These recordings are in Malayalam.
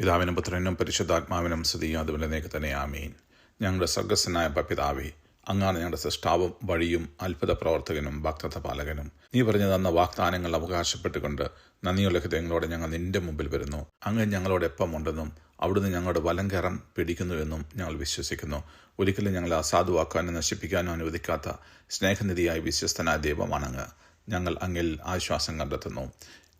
പിതാവിനും പുത്രനും പരിശുദ്ധാത്മാവിനും സ്തുതി. അതുപോലെ തന്നെ ആമീൻ. ഞങ്ങളുടെ സ്വർഗസ്വനായ പിതാവേ അങ്ങാണ് ഞങ്ങളുടെ സൃഷ്ടാവും വഴിയും അത്ഭുത പ്രവർത്തകനും ഭക്തത പാലകനും. നീ പറഞ്ഞു തന്ന വാഗ്ദാനങ്ങൾ അവകാശപ്പെട്ടുകൊണ്ട് നന്ദിയുള്ള ഹൃദയങ്ങളോടെ ഞങ്ങൾ നിന്റെ മുമ്പിൽ വരുന്നു. അങ്ങ് ഞങ്ങളോട് എപ്പമുണ്ടെന്നും അവിടുന്ന് ഞങ്ങളുടെ വലം കയറം പിടിക്കുന്നുവെന്നും ഞങ്ങൾ വിശ്വസിക്കുന്നു. ഒരിക്കലും ഞങ്ങളെ അസാധുവാക്കാനോ നശിപ്പിക്കാനോ അനുവദിക്കാത്ത സ്നേഹനിധിയായ വിശ്വസ്തനായ ദൈവമാണങ്ങ്. ഞങ്ങൾ അങ്ങിൽ ആശ്വാസം കണ്ടെത്തുന്നു.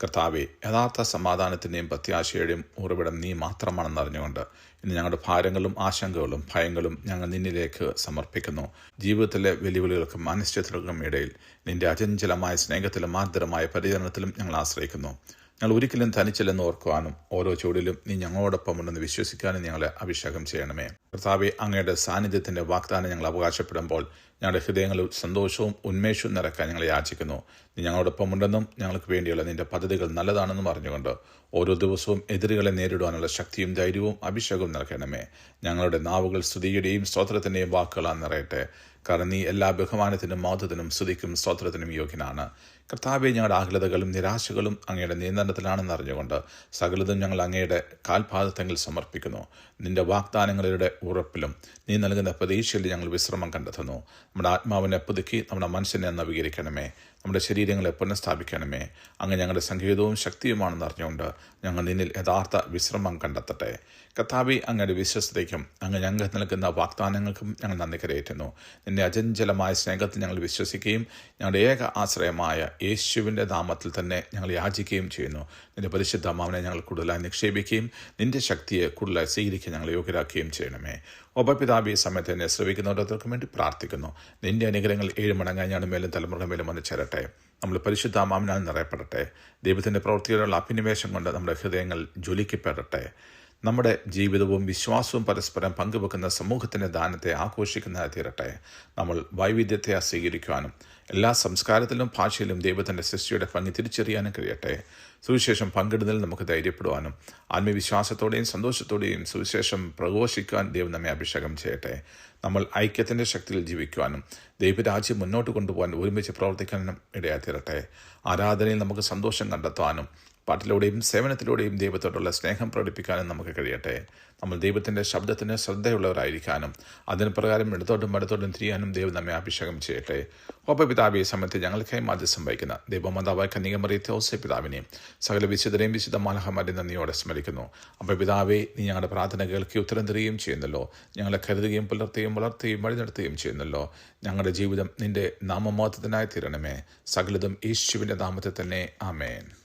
കർത്താവെ യഥാർത്ഥ സമാധാനത്തിന്റെയും പ്രത്യാശയുടെയും ഉറവിടം നീ മാത്രമാണെന്ന് അറിഞ്ഞുകൊണ്ട് ഇന്ന് ഞങ്ങളുടെ ഭാരങ്ങളും ആശങ്കകളും ഭയങ്ങളും ഞങ്ങൾ നിന്നിലേക്ക് സമർപ്പിക്കുന്നു. ജീവിതത്തിലെ വെല്ലുവിളികൾക്കും അനിശ്ചിതകൾക്കും ഇടയിൽ നിന്റെ അചഞ്ചലമായ സ്നേഹത്തിലും ആർദ്രമായ പരിചരണത്തിലും ഞങ്ങൾ ആശ്രയിക്കുന്നു. ഞങ്ങൾ ഒരിക്കലും തനിച്ചില്ലെന്ന് ഓർക്കുവാനും ഓരോ ചൂടിലും നീ ഞങ്ങളോടൊപ്പം ഉണ്ടെന്ന് വിശ്വസിക്കാനും ഞങ്ങളെ അഭിഷേകം ചെയ്യണമേ. കർത്താവെ അങ്ങയുടെ സാന്നിധ്യത്തിന്റെ വാഗ്ദാനം ഞങ്ങൾ അവകാശപ്പെടുമ്പോൾ ഞങ്ങളുടെ ഹൃദയങ്ങളിൽ സന്തോഷവും ഉന്മേഷവും നിറക്കാൻ ഞങ്ങളെ യാചിക്കുന്നു. നീ ഞങ്ങളോടൊപ്പം ഉണ്ടെന്നും ഞങ്ങൾക്ക് വേണ്ടിയുള്ള നിന്റെ പദ്ധതികൾ നല്ലതാണെന്നും അറിഞ്ഞുകൊണ്ട് ഓരോ ദിവസവും എതിരുകളെ നേരിടുവാനുള്ള ശക്തിയും ധൈര്യവും അഭിഷേകവും നൽകണമേ ഞങ്ങളുടെ നാവുകൾ സ്തുതിയുടെയും സ്തോത്രത്തിന്റെയും വാക്കുകളാൽ നിറയട്ടെ. കാരണം നീ എല്ലാ ബഹുമാനത്തിനും മൗതത്തിനും സ്തുതിക്കും സ്തോത്രത്തിനും യോഗ്യനാണ്. കർത്താവെ ഞങ്ങളുടെ ആഹ്ലതകളും നിരാശകളും അങ്ങയുടെ നിയന്ത്രണത്തിലാണെന്ന് അറിഞ്ഞുകൊണ്ട് സകലതും ഞങ്ങൾ അങ്ങയുടെ കാൽപാദത്തെങ്കിൽ സമർപ്പിക്കുന്നു. നിന്റെ വാഗ്ദാനങ്ങളുടെ ഉറപ്പിലും നീ നൽകുന്ന പ്രതീക്ഷയിൽ ഞങ്ങൾ വിശ്രമം കണ്ടെത്തുന്നു. നമ്മുടെ ആത്മാവിനെ പുതുക്കി നമ്മുടെ മനസ്സിനെ നവീകരിക്കണമേ. നമ്മുടെ ശരീരങ്ങളെ പുനഃസ്ഥാപിക്കണമേ. അങ്ങ് ഞങ്ങളുടെ സംഗീതവും ശക്തിയുമാണെന്ന് അറിഞ്ഞുകൊണ്ട് ഞങ്ങൾ നിന്നിൽ യഥാർത്ഥ വിശ്രമം കണ്ടെത്തട്ടെ. കഥാബി അങ്ങയുടെ വിശ്വസ്തയ്ക്കും അങ്ങ് ഞങ്ങൾക്ക് നൽകുന്ന വാഗ്ദാനങ്ങൾക്കും ഞങ്ങൾ നന്ദി കരയേറ്റുന്നു. നിന്റെ അചഞ്ചലമായ സ്നേഹത്തിൽ ഞങ്ങൾ വിശ്വസിക്കുകയും ഞങ്ങളുടെ ഏക ആശ്രയമായ യേശുവിന്റെ നാമത്തിൽ തന്നെ ഞങ്ങൾ യാചിക്കുകയും ചെയ്യുന്നു. നിന്റെ പരിശുദ്ധ അമ്മാവനെ ഞങ്ങൾ കൂടുതലായി നിക്ഷേപിക്കുകയും നിന്റെ ശക്തിയെ കൂടുതലായി സ്വീകരിക്കാൻ ഞങ്ങൾ യോഗ്യരാക്കുകയും ചെയ്യണമേ. ഉപപിതാപി സമയത്ത് എന്നെ ശ്രമിക്കുന്നവർക്ക് വേണ്ടി പ്രാർത്ഥിക്കുന്നു. നിന്റെ അനുഗ്രഹങ്ങൾ ഏഴ് മടങ്ങായി ഞങ്ങളുടെ മേലും തലമുറ മേലും വന്ന് ചേരട്ടെ. നമ്മൾ പരിശുദ്ധ മാമിനാൽ നിറയപ്പെടട്ടെ. ദൈവത്തിന്റെ പ്രവൃത്തിയോടുള്ള അഭിനിവേശം കൊണ്ട് നമ്മുടെ ഹൃദയങ്ങൾ ജ്വലിക്കപ്പെടട്ടെ. നമ്മുടെ ജീവിതവും വിശ്വാസവും പരസ്പരം പങ്കുവെക്കുന്ന സമൂഹത്തിന്റെ ദാനത്തെ ആഘോഷിക്കുന്നതായി തീരട്ടെ നമ്മൾ വൈവിധ്യത്തെ സ്വീകരിക്കുവാനും എല്ലാ സംസ്കാരത്തിലും ഭാഷയിലും ദൈവത്തിന്റെ സൃഷ്ടിയുടെ ഭംഗി തിരിച്ചറിയാനും കഴിയട്ടെ. സുവിശേഷം പങ്കിടുന്നതിൽ നമുക്ക് ധൈര്യപ്പെടുവാനും ആത്മവിശ്വാസത്തോടെയും സന്തോഷത്തോടെയും സുവിശേഷം പ്രഘോഷിക്കാൻ ദൈവം നമ്മെ അഭിഷേകം ചെയ്യട്ടെ. നമ്മൾ ഐക്യത്തിന്റെ ശക്തിയിൽ ജീവിക്കുവാനും ദൈവരാജ്യം മുന്നോട്ട് കൊണ്ടുപോകാൻ ഒരുമിച്ച് പ്രവർത്തിക്കാനും ഇടയായി തീരട്ടെ ആരാധനയിൽ നമുക്ക് സന്തോഷം കണ്ടെത്താനും പാട്ടിലൂടെയും സേവനത്തിലൂടെയും ദൈവത്തോടുള്ള സ്നേഹം പ്രകടിപ്പിക്കാനും നമുക്ക് കഴിയട്ടെ. നമ്മൾ ദൈവത്തിന്റെ ശബ്ദത്തിന് ശ്രദ്ധയുള്ളവരായിരിക്കാനും അതിന് പ്രകാരം ഇടത്തോട്ടും വലത്തോട്ടും തിരിയാനും ദൈവം നമ്മെ അഭിഷേകം ചെയ്യട്ടെ. ഒപ്പ പിതാവിയെ സമയത്ത് ഞങ്ങൾക്കായി മാധ്യസം വഹിക്കുന്ന ദൈവമാതാവായ കന്നികമറിയത്തെ ഔസെ പിതാവിനെയും സകല വിശുദ്ധരെയും വിശുദ്ധ മാലഹമാരെ നന്ദിയോടെ സ്മരിക്കുന്നു. അപ്പോൾ പിതാവെ നീ ഞങ്ങളുടെ പ്രാർത്ഥന കേൾക്കി ഉത്തരം തരികയും ചെയ്യുന്നല്ലോ. ഞങ്ങളെ കരുതുകയും പുലർത്തുകയും വളർത്തുകയും വഴി നടത്തുകയും ചെയ്യുന്നല്ലോ. ഞങ്ങളുടെ ജീവിതം നിന്റെ നാമമോത്തത്തിനായി തീരണമേ. സകലതും യേശുവിന്റെ നാമത്തിൽ തന്നെ. ആമേൻ.